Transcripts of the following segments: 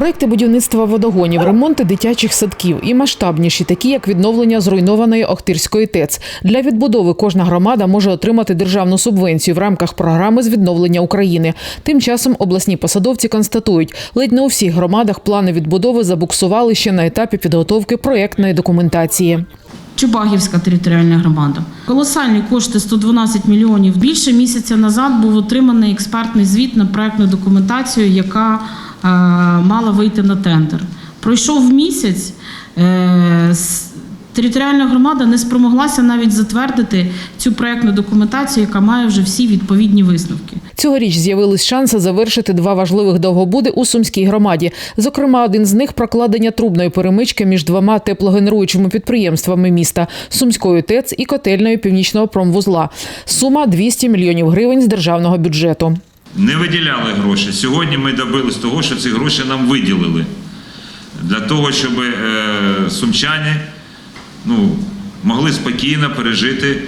Проекти будівництва водогонів, ремонти дитячих садків і масштабніші, такі як відновлення зруйнованої Охтирської ТЕЦ. Для відбудови кожна громада може отримати державну субвенцію в рамках програми з відновлення України. Тим часом обласні посадовці констатують, ледь не у всіх громадах плани відбудови забуксували ще на етапі підготовки проєктної документації. Чубагівська територіальна громада. Колосальні кошти 112 мільйонів. Більше місяця назад був отриманий експертний звіт на проектну документацію, яка мала вийти на тендер. Пройшов місяць. Е, Територіальна громада не спромоглася навіть затвердити цю проектну документацію, яка має вже всі відповідні висновки. Цьогоріч з'явились шанси завершити два важливих довгобуди у Сумській громаді. Зокрема, один з них прокладення трубної перемички між двома теплогенеруючими підприємствами міста Сумською ТЕЦ і котельною північного промвузла. Сума 200 мільйонів гривень з державного бюджету. Не виділяли гроші. Сьогодні ми добились того, що ці гроші нам виділили. Для того, щоб е, сумчані ну, могли спокійно пережити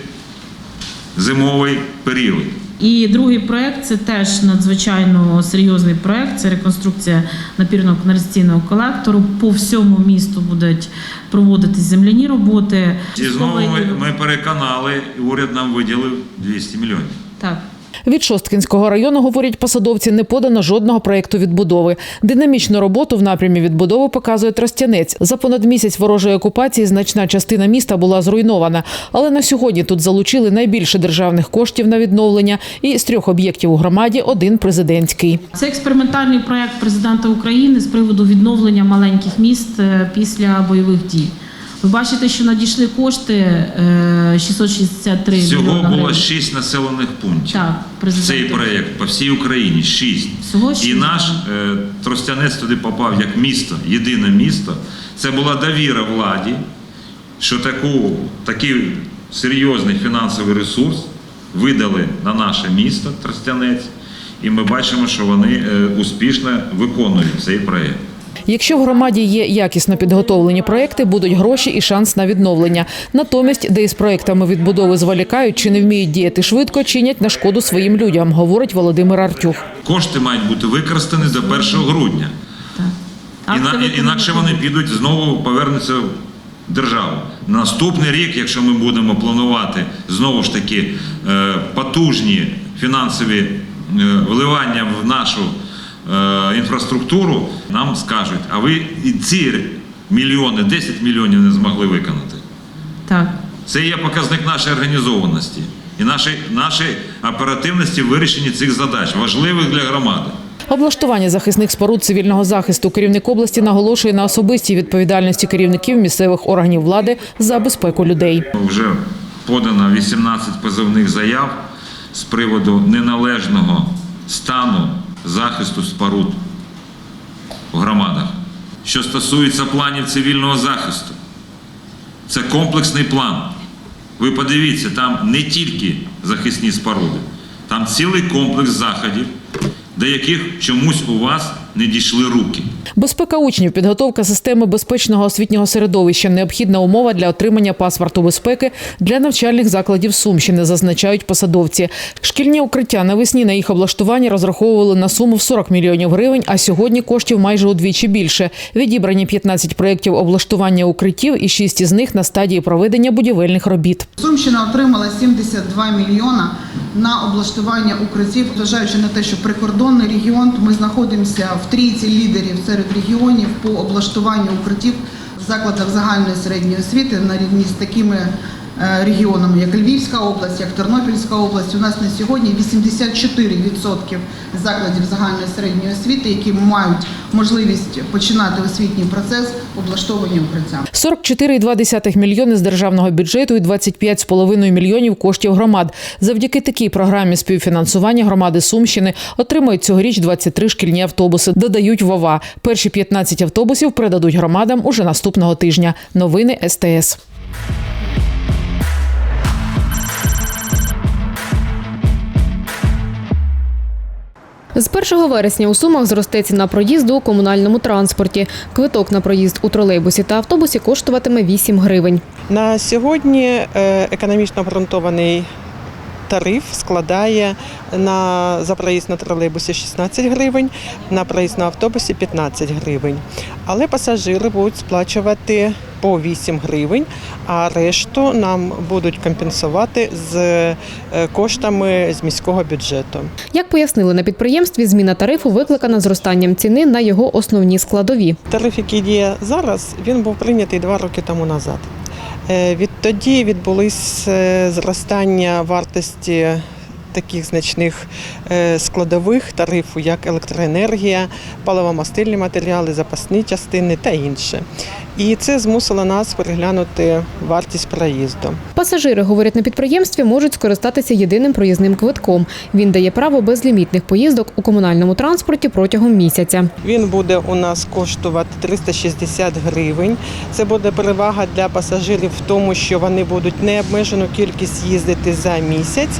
зимовий період. І другий проект це теж надзвичайно серйозний проект. Це реконструкція напірно каналізаційного колектору. По всьому місту будуть проводитись земляні роботи. І знову ми, ми переконали, і уряд нам виділив 200 мільйонів. так. Від Шосткінського району, говорять посадовці, не подано жодного проєкту відбудови. Динамічну роботу в напрямі відбудови показує Тростянець. За понад місяць ворожої окупації значна частина міста була зруйнована. Але на сьогодні тут залучили найбільше державних коштів на відновлення. І з трьох об'єктів у громаді один президентський. Це експериментальний проект президента України з приводу відновлення маленьких міст е, після бойових дій. Ви бачите, що надійшли кошти е, 663 Всього мільйона було гривень. 6 населених пунктів. Так, президент. Цей проєкт по всій Україні 6. Всього шість, І наш е, Тростянець туди попав як місто, єдине місто. Це була довіра владі, що таку, такий серйозний фінансовий ресурс видали на наше місто Тростянець, і ми бачимо, що вони е, успішно виконують цей проєкт. Якщо в громаді є якісно підготовлені проекти, будуть гроші і шанс на відновлення. Натомість, де із проектами відбудови зволікають чи не вміють діяти швидко, чинять на шкоду своїм людям, говорить Володимир Артюх. Кошти мають бути використані до 1 грудня. Так. Інакше вони підуть знову повернуться в державу. Наступний рік, якщо ми будемо планувати знову ж таки е, потужні фінансові е, вливання в нашу інфраструктуру, нам скажуть, а ви і ці мільйони, 10 мільйонів не змогли виконати. Так. Це є показник нашої організованості і нашої, нашої оперативності в вирішенні цих задач, важливих для громади. Облаштування захисних споруд цивільного захисту керівник області наголошує на особистій відповідальності керівників місцевих органів влади за безпеку людей. Вже подано 18 позовних заяв з приводу неналежного стану захисту споруд в громадах. Що стосується планів цивільного захисту, це комплексний план. Ви подивіться, там не тільки захисні споруди, там цілий комплекс заходів, до яких чомусь у вас не дійшли руки. Безпека учнів, підготовка системи безпечного освітнього середовища необхідна умова для отримання паспорту безпеки для навчальних закладів Сумщини, зазначають посадовці. Шкільні укриття навесні на їх облаштування розраховували на суму в 40 мільйонів гривень, а сьогодні коштів майже удвічі більше. Відібрані 15 проєктів облаштування укриттів і 6 із них на стадії проведення будівельних робіт. Сумщина отримала 72 мільйона на облаштування укриттів, зважаючи на те, що прикордонний регіон, ми знаходимося в трійці лідерів серед регіонів по облаштуванню укриттів в закладах загальної середньої освіти на рівні з такими регіонами, як Львівська область, як Тернопільська область. У нас на сьогодні 84% закладів загальної середньої освіти, які мають можливість починати освітній процес облаштовані укриттям. 44,2 мільйони з державного бюджету і 25,5 мільйонів коштів громад. Завдяки такій програмі співфінансування громади Сумщини отримають цьогоріч 23 шкільні автобуси. Додають ВОВА. Перші 15 автобусів передадуть громадам уже наступного тижня. Новини СТС. З 1 вересня у Сумах зросте ціна проїзду у комунальному транспорті. Квиток на проїзд у тролейбусі та автобусі коштуватиме 8 гривень. На сьогодні е, економічно обґрунтований тариф складає на за проїзд на тролейбусі 16 гривень, на проїзд на автобусі 15 гривень. Але пасажири будуть сплачувати по 8 гривень, а решту нам будуть компенсувати з е, коштами з міського бюджету. Як пояснили на підприємстві, зміна тарифу викликана зростанням ціни на його основні складові. Тариф, який діє зараз, він був прийнятий два роки тому назад. Е, Відтоді відбулись е, зростання вартості таких значних е, складових тарифу, як електроенергія, паливомастильні матеріали, запасні частини та інше. І це змусило нас переглянути вартість проїзду. Пасажири, говорять на підприємстві, можуть скористатися єдиним проїзним квитком. Він дає право безлімітних поїздок у комунальному транспорті протягом місяця. Він буде у нас коштувати 360 гривень. Це буде перевага для пасажирів в тому, що вони будуть необмежену кількість їздити за місяць,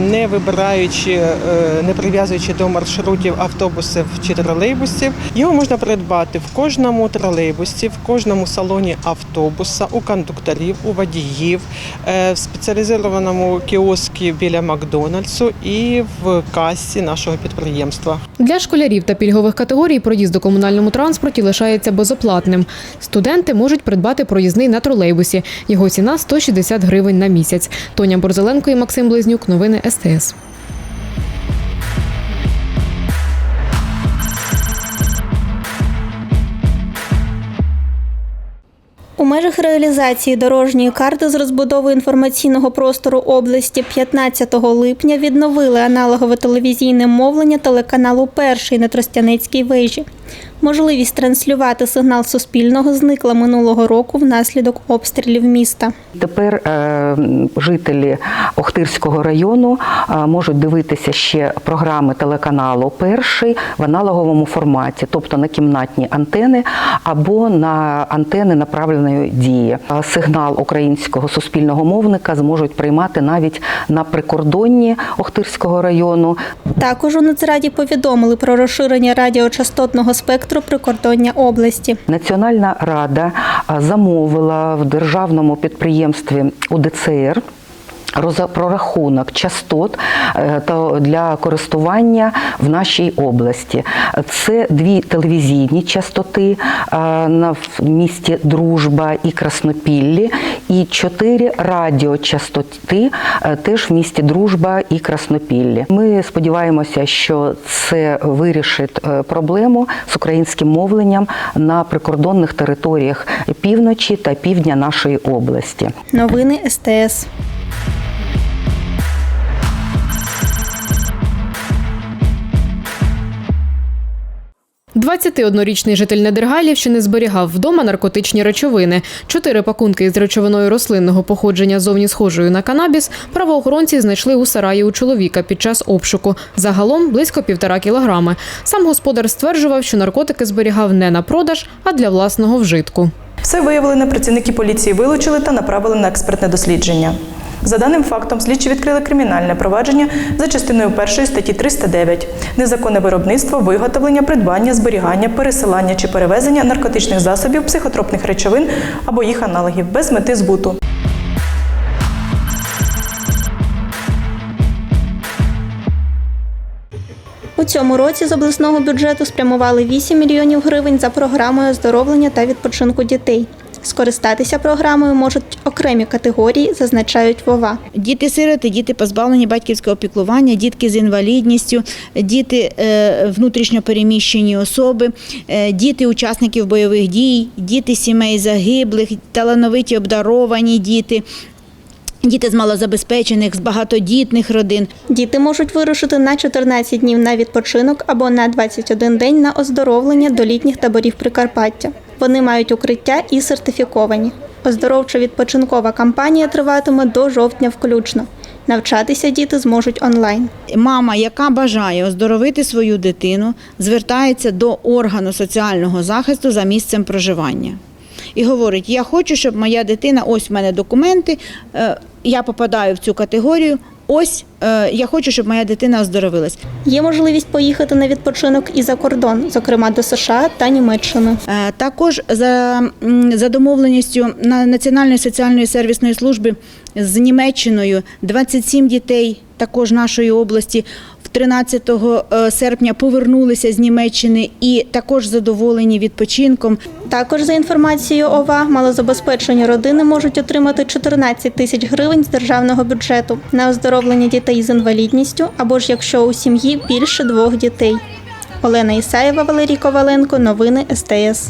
не вибираючи, е, не прив'язуючи до маршрутів автобусів чи тролейбусів. Його можна придбати в кожному тролейбусі, в кожному салоні автобуса, у кондукторів, у водіїв, е, в спеціалізованому кіоскі біля Макдональдсу і в касі нашого підприємства. Для школярів та пільгових категорій проїзд у комунальному транспорті лишається безоплатним. Студенти можуть придбати проїзний на тролейбусі. Його ціна 160 гривень на місяць. Тоня Борзеленко і Максим Близнюк. Новини СТС. У межах реалізації дорожньої карти з розбудови інформаційного простору області 15 липня відновили аналогове телевізійне мовлення телеканалу Перший на Тростяницькій вежі. Можливість транслювати сигнал Суспільного зникла минулого року внаслідок обстрілів міста. Тепер е, жителі Охтирського району е, можуть дивитися ще програми телеканалу Перший в аналоговому форматі, тобто на кімнатні антени або на антени направленої дії. Е, Сигнал українського суспільного мовника зможуть приймати навіть на прикордонні Охтирського району. Також у Нацраді повідомили про розширення радіочастотного спектру прикордоння області. Національна рада замовила в державному підприємстві УДЦР прорахунок частот е, для користування в нашій області. Це дві телевізійні частоти е, в місті Дружба і Краснопіллі, і чотири радіочастоти е, теж в місті Дружба і Краснопіллі. Ми сподіваємося, що це вирішить проблему з українським мовленням на прикордонних територіях півночі та півдня нашої області. Новини СТС. 21-річний житель Недергалівщини зберігав вдома наркотичні речовини. Чотири пакунки із речовиною рослинного походження зовні схожою на канабіс правоохоронці знайшли у сараї у чоловіка під час обшуку. Загалом близько півтора кілограми. Сам господар стверджував, що наркотики зберігав не на продаж, а для власного вжитку. Все виявлене працівники поліції вилучили та направили на експертне дослідження. За даним фактом, слідчі відкрили кримінальне провадження за частиною 1 статті 309 незаконне виробництво, виготовлення, придбання, зберігання, пересилання чи перевезення наркотичних засобів, психотропних речовин або їх аналогів без мети збуту. У цьому році з обласного бюджету спрямували 8 мільйонів гривень за програмою оздоровлення та відпочинку дітей. Скористатися програмою можуть окремі категорії, зазначають ВОВА. Діти-сироти, діти позбавлені батьківського опікування, дітки з інвалідністю, діти внутрішньопереміщені внутрішньо переміщені особи, е, діти учасників бойових дій, діти сімей загиблих, талановиті обдаровані діти. Діти з малозабезпечених, з багатодітних родин. Діти можуть вирушити на 14 днів на відпочинок або на 21 день на оздоровлення до літніх таборів Прикарпаття. Вони мають укриття і сертифіковані. Оздоровчо-відпочинкова кампанія триватиме до жовтня включно. Навчатися діти зможуть онлайн. Мама, яка бажає оздоровити свою дитину, звертається до органу соціального захисту за місцем проживання. І говорить: Я хочу, щоб моя дитина, ось в мене документи, е, я попадаю в цю категорію. Ось е, я хочу, щоб моя дитина оздоровилась. Є можливість поїхати на відпочинок і за кордон, зокрема до США та Німеччини. Е, Також за, за домовленістю на Національної соціальної сервісної служби з Німеччиною 27 дітей також нашої області 13 е, серпня повернулися з Німеччини і також задоволені відпочинком. Також за інформацією ОВА, малозабезпечені родини можуть отримати 14 тисяч гривень з державного бюджету на оздоровлення дітей з інвалідністю або ж якщо у сім'ї більше двох дітей. Олена Ісаєва, Валерій Коваленко. Новини СТС.